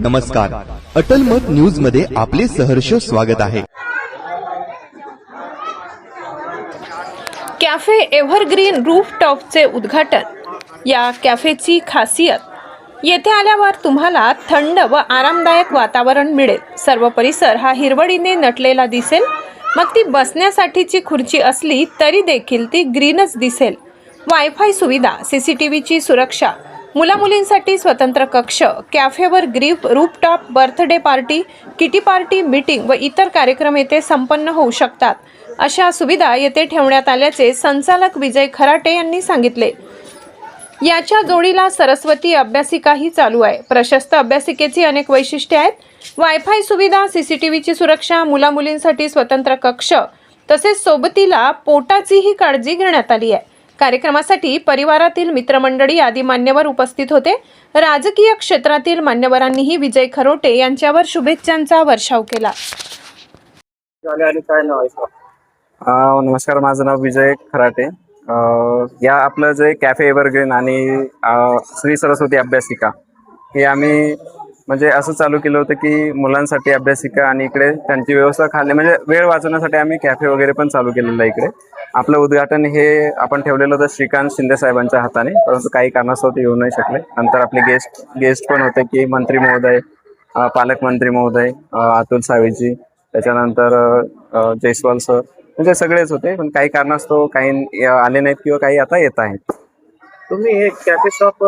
नमस्कार. अटल मत न्यूजमध्ये आपले सहर्ष स्वागत आहे. कॅफे एव्हरग्रीन रूफटॉपचे उद्घाटन. या कॅफेची खासियत येथे आल्यावर तुम्हाला थंड व आरामदायक वातावरण मिळेल. सर्व परिसर हा हिरवळीने नटलेला दिसेल. मग ती बसण्यासाठीची खुर्ची असली तरी देखील ती ग्रीनच दिसेल. वायफाय सुविधा सी सी टी व्हीची सुरक्षा मुलामुलींसाठी स्वतंत्र कक्ष कॅफेवर grief rooftop birthday party kitty party meeting व इतर कार्यक्रम येथे संपन्न होऊ शकतात. अशा सुविधा येथे ठेवण्यात आल्याचे संचालक विजय खराटे यांनी सांगितले. याच्या जोडीला सरस्वती अभ्यासिकाही चालू आहे. प्रशस्त अभ्यासिकेची अनेक वैशिष्ट्ये आहेत. वायफाय सुविधा सीसीटीव्हीची सुरक्षा मुलामुलींसाठी स्वतंत्र कक्ष तसेच सोबतीला पोटाचीही काळजी घेण्यात आली आहे. कार्यक्रमासाठी परिवारातील मित्रमंडळी आदी मान्यवर उपस्थित होते. राजकीय क्षेत्रातील मान्यवरांनीही विजय खरोटे यांच्यावर शुभेच्छांचा वर्षाव केला. झाले आणि काय नाव आहे सर? अ, नमस्कार माझं नाव विजय खराटे. अ, या आपलं जे कॅफे एव्हरग्रीन आणि श्री सरस्वती अभ्यासिका हे आम्ही म्हणजे असं चालू केलं होतं की मुलांसाठी अभ्यासिका आणि इकडे त्यांची व्यवस्था खाल्ली. म्हणजे वेळ वाचवण्यासाठी आम्ही कॅफे वगैरे पण चालू केलेलं आहे इकडे. आपलं उद्घाटन हे आपण ठेवलेलं होतं श्रीकांत शिंदे साहेबांच्या हाताने. परंतु काही कारणास्तव ते येऊ नाही शकले. नंतर आपले गेस्ट गेस्ट पण होते की मंत्री महोदय पालकमंत्री महोदय अतुल सावेजी. त्याच्यानंतर जयस्वाल सर म्हणजे सगळेच होते. पण काही कारणास्तव काही आले नाहीत किंवा काही आता येत आहेत. तुम्ही हे कॅफे शॉप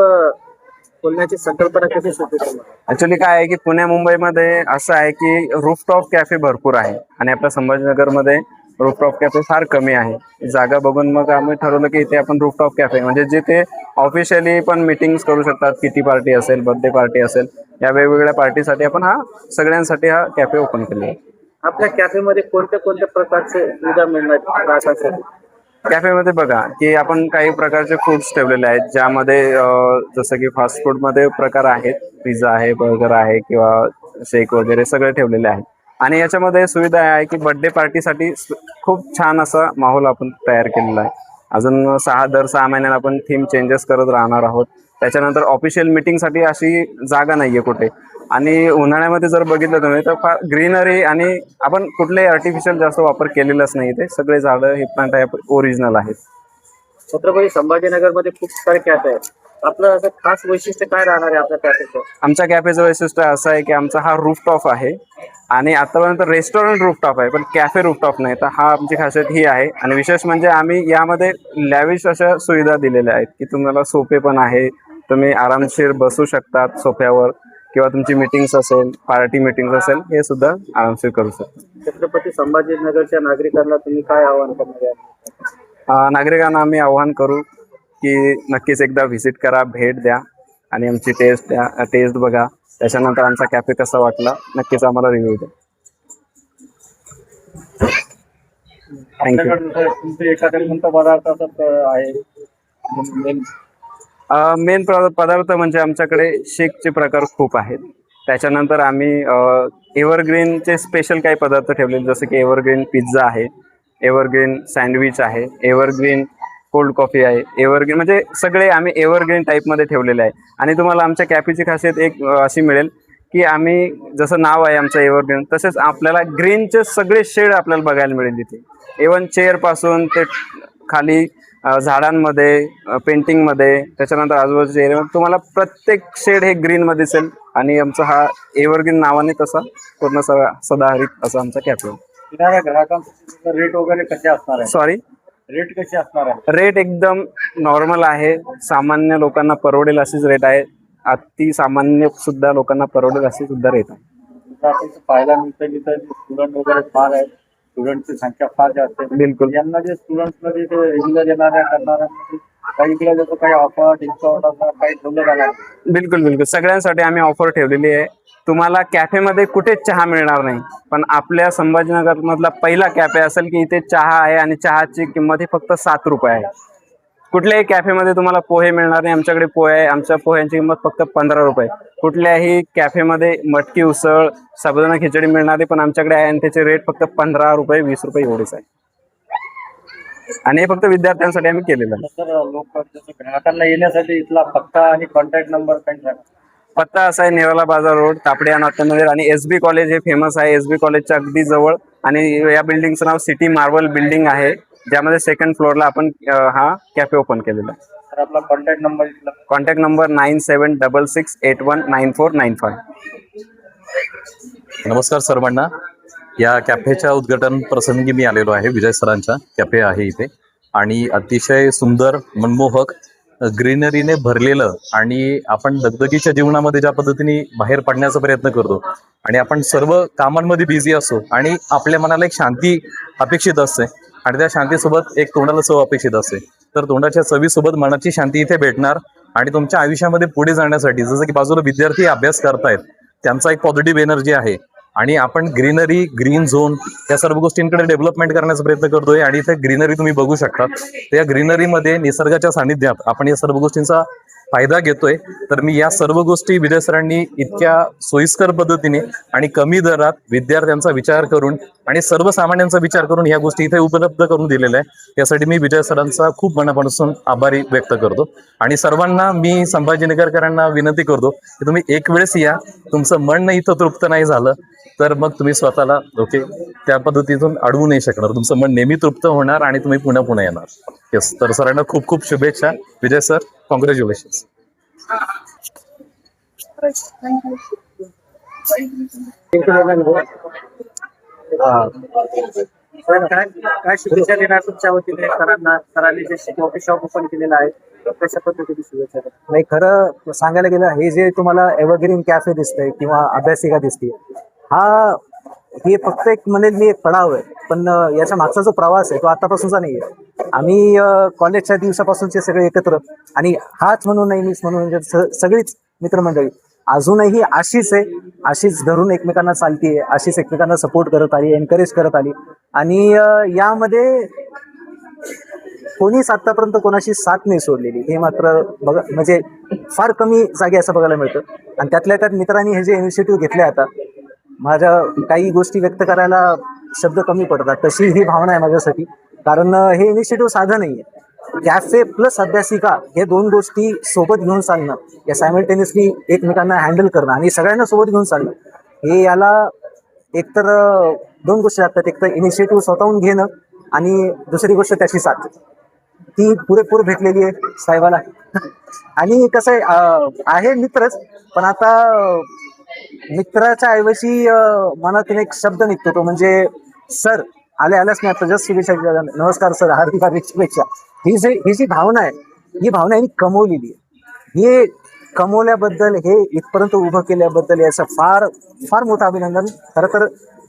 खोलण्याची संकल्पना कशी सुचली ऍक्च्युली काय आहे की पुणे मुंबईमध्ये असं आहे की रूफटॉप कॅफे भरपूर आहे. आणि आपल्या संभाजीनगरमध्ये रूफटॉप कॅफे फार कमी आहे. जागा बघून मग आम्ही ठरवलं की इथे आपण रूफटॉप कॅफे म्हणजे जिथे ऑफिशियली पण मिटिंग्स करू शकतात. किटी पार्टी असेल बर्थडे पार्टी असेल. या वेगवेगळ्या पार्टीसाठी आपण हा सगळ्यांसाठी हा कॅफे ओपन केला आहे. आपल्या कॅफेमध्ये कोणत्या कोणत्या प्रकारचे सुविधा मिळणार ग्राहकांसाठी कॅफेमध्ये बघा की आपण काही प्रकारचे फूड्स ठेवलेले आहेत ज्यामध्ये जसं की फास्ट फूडमध्ये प्रकार आहेत. पिझ्झा आहे बर्गर आहे किंवा शेक वगैरे सगळे ठेवलेले आहेत. आणि याच्यामध्ये सुविधा आहे की बर्थडे पार्टीसाठी खूप छान असा माहोल आपण तयार केलेला आहे. अजून सहा दर सहा महिन्याला आपण थीम चेंजेस करत राहणार आहोत. त्याच्यानंतर ऑफिशियल मिटिंगसाठी अशी जागा नाही आहे कुठे. आणि उन्हाळ्यामध्ये जर बघितलं तुम्ही तर फार ग्रीनरी आणि आपण कुठलेही आर्टिफिशियल जास्त वापर केलेलाच नाही ते सगळे झाडं हे प्लांट आहे ओरिजिनल आहेत. छत्रपती संभाजीनगरमध्ये खूप सारे कॅफे आहेत. आपलं असं खास वैशिष्ट्य काय राहणार आहे आपल्या कॅफेचं आमच्या कॅफेचं वैशिष्ट्य असं आहे की आमचा हा रूफटॉप आहे आणि आतापर्यंत रेस्टॉरंट रूफटॉप आहे पण कॅफे रूफटॉप नाही. तर हा आमची खासियत ही आहे. आणि विशेष म्हणजे आम्ही यामध्ये लॅविश अशा सुविधा दिलेल्या आहेत की तुम्हाला सोफे पण आहे तुम्ही आरामशीर बसू शकतात सोफ्यावर किंवा तुमची मिटिंग्स असेल पार्टी मिटिंग्स असेल हे सुद्धा आरामशीर करू शकता. छत्रपती संभाजीनगरच्या नागरिकांना तुम्ही काय आवाहन करणार नागरिकांना आम्ही आव्हान करू की नक्कीच एकदा व्हिजिट करा भेट द्या आणि आमची टेस्ट द्या टेस्ट बघा. त्याच्यानंतर आमचा कॅफे कसा वाटला नक्कीच आम्हाला रिव्ह्यू द्या. थँक्यू एखाद्या कोणता पदार्थ आहे मेन पदार्थ म्हणजे आमच्याकडे शेकचे प्रकार खूप आहेत. त्याच्यानंतर आम्ही एव्हरग्रीनचे स्पेशल काही पदार्थ ठेवले जसं की एव्हरग्रीन पिझ्झा आहे एव्हरग्रीन सँडविच आहे एव्हरग्रीन कोल्ड कॉफी आहे एव्हरग्रीन म्हणजे सगळे आम्ही एव्हरग्रीन टाईपमध्ये ठेवलेले आहे. आणि तुम्हाला आमच्या कॅफेची खासियत एक अशी मिळेल की आम्ही जसं नाव आहे आमचं एव्हरग्रीन तसेच आपल्याला ग्रीनचे सगळे शेड आपल्याला बघायला मिळेल तिथे इवन चेअरपासून ते खाली झाडांमध्ये पेंटिंगमध्ये त्याच्यानंतर आजूबाजूच्या एरियामध्ये तुम्हाला प्रत्येक शेड हे ग्रीनमध्ये दिसेल आणि आमचा हा एव्हरग्रीन नावाने तसा पूर्ण सगळा सदाहरित असा आमचा येणाऱ्या ग्राहकांसाठी रेट वगैरे कसे असणार सॉरी आहे रेट कसे असणार आहे? रेट एकदम नॉर्मल आहे. सामान्य लोकांना परवडेल अशीच रेट आहे. अति सामान्य सुद्धा लोकांना परवडेल अशी सुद्धा रेट आहे. पाहायला मिळतं की स्टुडंट वगैरे फार आहेत. स्टुडंटची संख्या फार जास्त आहे. बिलकुल. यांना जे स्टुडंटमध्ये ते रेग्युलर येणाऱ्या करणाऱ्या काही इकडे काही ऑफर डिस्काउंट असं काही ठेवलं जाणार बिलकुल बिलकुल. सगळ्यांसाठी आम्ही ऑफर ठेवलेली आहे. तुम्हाला कॅफेमध्ये कुठेच चहा मिळणार नाही पण आपल्या संभाजीनगर मधला पहिला कॅफे असेल की इथे चहा आहे आणि चहाची किंमत ही फक्त सात रुपये आहे. कुठल्याही कॅफेमध्ये तुम्हाला पोहे मिळणार नाही. आमच्याकडे पोहे आहे. आमच्या पोह्यांची किंमत फक्त पंधरा रुपये कुठल्याही कॅफेमध्ये मटकी उसळ साबुदाणा खिचडी मिळणार पण आमच्याकडे आहे आणि त्याचे रेट फक्त पंधरा रुपये वीस रुपये एवढेच आहे. आणि हे फक्त विद्यार्थ्यांसाठी आम्ही केलेलं आहे. तर लोक जसं ग्राहकांना येण्यासाठी इथला पत्ता आणि कॉन्टॅक्ट नंबर काही सांगा पत्ता असा आहे नेवाला बाजार रोड तापडिया नाट्यमंदिर आणि एस बी कॉलेज हे फेमस आहे. एस बी कॉलेजच्या अगदी जवळ आणि या बिल्डिंगचं नाव सिटी मार्बल बिल्डिंग आहे. ज्यामध्ये सेकंड फ्लोअरला आपण अं, हा कॅफे ओपन केलेला आहे. तर आपला कॉन्टॅक्ट नंबर इथला. Contact number nine seven double six eight one nine four nine five नमस्कार सर्वांना. या कॅफेच्या उद्घाटन प्रसंगी मी आलेलो आहे विजय सरांच्या. कॅफे आहे इथे. आणि अतिशय सुंदर मनमोहक ग्रीनरीने भरलेलं आणि आपण दगदगीच्या जीवनामध्ये ज्या पद्धतीने बाहेर पडण्याचा प्रयत्न करतो आणि आपण सर्व कामांमध्ये बिझी असतो आणि आपल्या मनाला एक शांती अपेक्षित असते. आणि त्या शांतीसोबत एक तोंडाला चव अपेक्षित असते. तर तोंडाच्या चवीसोबत मनाची शांती इथे भेटणार आणि तुमच्या आयुष्यामध्ये पुढे जाण्यासाठी जसं की बाजूला विद्यार्थी अभ्यास करतायत त्यांचा एक पॉझिटिव्ह एनर्जी आहे. आणि आपण ग्रीनरी ग्रीन झोन या सर्व गोष्टींकडे डेव्हलपमेंट करण्याचा प्रयत्न करतोय आणि इथे ग्रीनरी तुम्ही बघू शकता. त्या ग्रीनरीमध्ये निसर्गाच्या सानिध्यात आपण या सर्व गोष्टींचा फायदा घेतोय. तर मी या सर्व गोष्टी विजय सरांनी इतक्या सोयीस्कर पद्धतीने आणि कमी दरात विद्यार्थ्यांचा विचार करून आणि सर्वसामान्यांचा विचार करून या गोष्टी इथे उपलब्ध करून दिलेल्या आहे यासाठी मी विजय सरांचा खूप मनापासून आभारी व्यक्त करतो. आणि सर्वांना मी संभाजीनगरकरांना विनंती करतो की तुम्ही एक वेळेस या. तुमचं मन नाही इथं तृप्त नाही झालं तर मग तुम्ही स्वतःला ओके त्या पद्धतीतून अडवू नाही शकणार. तुमचं मन नेहमी तृप्त होणार आणि तुम्ही पुन्हा पुन्हा येणार. येस तर सरांना खूप खूप शुभेच्छा. Vijay sir Congratulations. Congratulations sir काय काय शुभेच्छा देणार तुमच्या वतीने सरांना सरांनी जे कॉफी शॉप ओपन केलेलं आहे कशा पद्धतीने शुभेच्छा देणार? नाही खरं सांगायला गेलं हे जे तुम्हाला एव्हरग्रीन कॅफे दिसतंय किंवा अभ्यासिका दिसते हा हे फक्त एक म्हणेल मी एक पडाव आहे पण अं, याच्या मागचा जो प्रवास आहे तो आतापासूनचा नाही आहे आम्ही कॉलेजच्या दिवसापासूनचे सगळे एकत्र. आणि हाच म्हणून नाही मीच म्हणून म्हणजे स- सगळीच मित्रमंडळी. अजूनही अशीच आहे. अशीच धरून एकमेकांना चालतीये. अशीच एकमेकांना सपोर्ट करत आली एनकरेज करत आली. आणि यामध्ये कोणीच आतापर्यंत कोणाशी साथ नाही सोडलेली. हे मात्र बघा म्हणजे फार कमी जागी असं बघायला मिळतं. आणि त्यातल्या त्यात मित्रांनी हे जे इनिशिएटिव्ह घेतले आता माझ्या काही गोष्टी व्यक्त करायला शब्द कमी पडतात. तशी ही भावना आहे माझ्यासाठी. कारण हे इनिशिएटिव्ह साधं नाही आहे कॅफे प्लस अभ्यासिका हे दोन गोष्टी सोबत घेऊन चालणं या सायमल्टेनियसली एकमेकांना हँडल करणं आणि सगळ्यांना सोबत घेऊन चालणं हे याला एकतर दोन गोष्टी लागतात. एक तर इनिशिएटिव्ह स्वतःहून घेणं आणि दुसरी गोष्ट त्याची साथ. ती पुरेपूर भेटलेली आहे साहेबाला. आणि कसं आहे आहे मित्रच पण आता मित्राच्या ऐवजी मनातून एक शब्द निघतो तो म्हणजे सर आले आल्याच मी आता जस्ट शुभेच्छा दिल्या. नमस्कार सर. हार्दिक हार्दिक शुभेच्छा. ही जी ही जी भावना आहे ही भावना यांनी कमवलेली आहे. हे कमवल्याबद्दल हे इथपर्यंत उभं केल्याबद्दल याचं फार फार मोठं अभिनंदन. खरं तर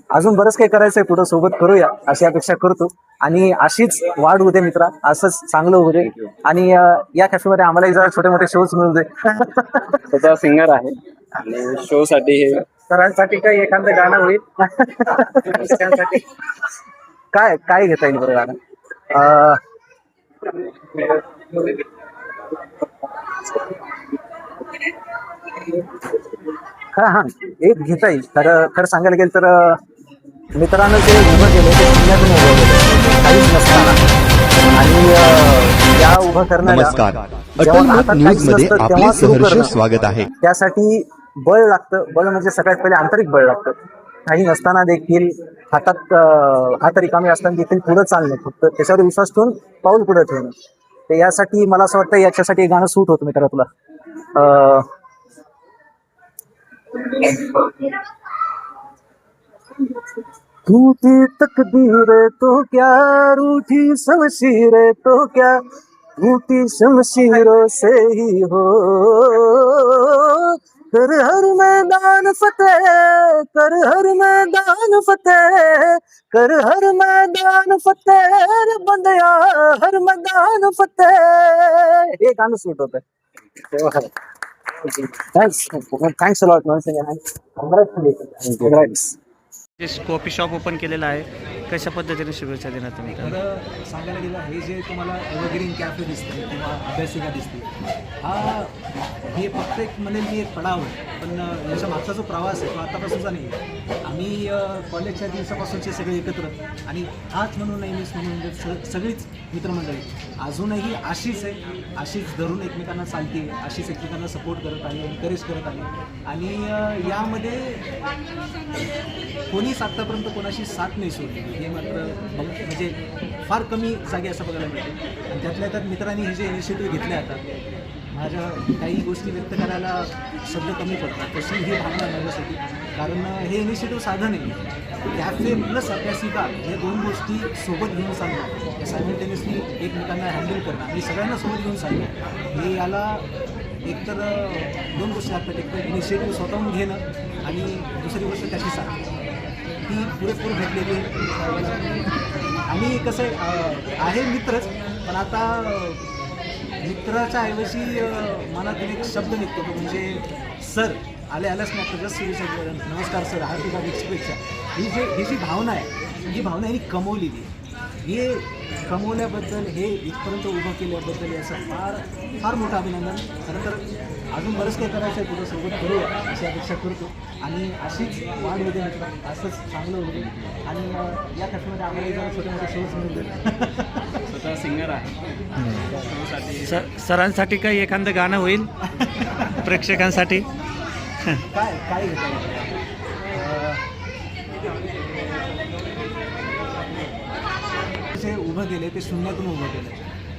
अजून बरंच काही करायचं आहे. पुढं सोबत करूया अशी अपेक्षा करतो. आणि अशीच वाढ होते मित्रा. असंच चांगलं होऊ दे. आणि या कॅफेमध्ये आम्हालाही जरा छोटे मोठे शोज मिळू दे. स्वतः सिंगर आहे. आणि शो साठी हे सरांसाठी काही एखादं गाणं होईल. काय काय घेता येईल बरं गाणं? हा हा एक घेता येईल. खरं खरं सांगायला गेलं तर मित्रांनो जे उभं केलं ते पुण्यातून उभं केलं काहीच नसताना. आणि त्या उभं करण्याला नमस्कार. जेव्हा अटल मत हातात न्यूज काहीच मध्ये नसतं, आपले तेव्हा सुरू सहर्ष करणं. स्वागत आहे. त्यासाठी बळ लागतं. बळ म्हणजे सगळ्यात पहिले आंतरिक बळ लागतं. काही नसताना देखील हातात हात रिकामी असताना देखील पुढे चालणं फक्त त्याच्यावर विश्वास ठेवून पाऊल पुढे ठेवणं. तर यासाठी मला असं वाटतं याच्यासाठी गाणं सूट होतं मित्र तुला. अं, तकदीर तो क्या रूठी शमशीर तो क्या टूटी शमशीरों से ही हो कर फतेह कर हर मैदान फतेह कर हर मैदान फतेह बंदया हर मैदान फतेह। हे गाणं सूट होत थँक्स थँक्स लॉट कॉंग्रॅट्स जे कॉफी शॉप ओपन केलेलं आहे. कशा पद्धतीने शुभेच्छा देणार तुम्ही खरं सांगायला गेलं हे जे तुम्हाला एव्हरग्रीन कॅफे दिसते किंवा अभ्यासिका दिसते हा हे फक्त एक म्हणेल मी एक पडाव आहे. पण याच्या मागचा जो प्रवास आहे तो आतापासूनचा नाही आहे. आम्ही कॉलेजच्या दिवसापासूनचे सगळे एकत्र. आणि हाच म्हणून नाही मी म्हणून म्हणजे सगळीच मित्रमंडळी अजूनही अशीच आहे. अशीच धरून एकमेकांना चालते. अशीच एकमेकांना सपोर्ट करत आहे एनकरेज करत आहे. आणि यामध्ये कोणीच आत्तापर्यंत कोणाशी साथ नाही सोडली. हे मात्र म्हणजे फार कमी जागे असं बघायला मिळते. आणि त्यातल्या त्यात मित्रांनी हे जे इनिशिएटिव्ह घेतले आता माझ्या काही गोष्टी व्यक्त करायला शब्द कमी पडतात. तशी ही भावना माझ्यासाठी. कारण हे इनिशिएटिव्ह साधन आहे कॅफे प्लस अभ्यासिका हे दोन गोष्टी सोबत घेऊन चालणं. सायमल्टेनियसली एकमेकांना हँडल करणं. आणि सगळ्यांना सोबत घेऊन चालणं. हे याला एकतर दोन गोष्टी लागतात एकतर इनिशिएटिव्ह स्वतःहून घेणं आणि दुसरी गोष्ट त्याची साथ ती पुरेपूर भेटलेली आणि कसं आहे मित्रच पण आता मित्राच्या ऐवजी मनातून एक शब्द निघतो तो म्हणजे सर आले आल्याच नाही. आता जस्ट सुरू शकतो नमस्कार सर हार्दिक हार्दिक शुभेच्छा ही जे ही जी भावना आहे ही भावना यांनी कमवलेली आहे. हे कमवल्याबद्दल हे इथपर्यंत उभं केल्याबद्दल याचं फार फार मोठं अभिनंदन. खरं तर अजून बरंच काही करायचं आहे तुझ्यासोबत करूया अशी अपेक्षा करतो. आणि अशीच वाढ होते मित्र. असंच चांगलं होते. आणि या कथेमध्ये आम्हाला जरा छोटे मोठे शोज मिळतील स्वतः सिंगर आहे. सरांसाठी काही एखादं गाणं होईल? प्रेक्षकांसाठी? काय काय जे उभं केले ते शून्यातून उभं केलं.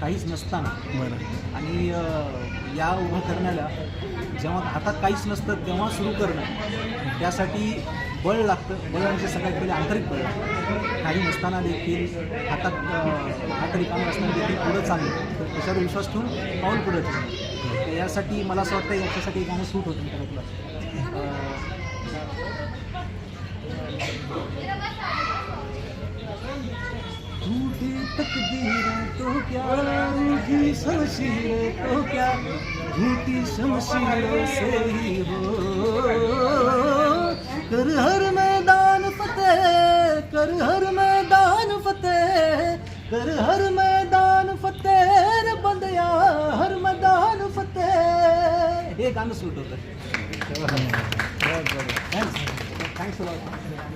काहीच नसताना. बरं. आणि या उभं करण्याला जेव्हा हातात काहीच नसतं तेव्हा सुरू करणं त्यासाठी बळ लागतं. बळ म्हणजे सगळ्यात पहिले आंतरिक बळ. लागतं. काही नसताना देखील हातात हात रिकामे असताना देखील पुढं चालणं. तर त्याच्यावर विश्वास ठेवून पाऊल पुढं तर यासाठी मला असं वाटतं याच्यासाठी गाणं सूट होतं तो क्या? रूठी तो क्या? झूठी शमशीरों से ही हो। कर हर मैदान फतेह कर हर मैदान फतेह कर हर मैदान फतेह। बंदया हर मैदान फतेह। हे गाणं सूट होतं थँक्स थँक्स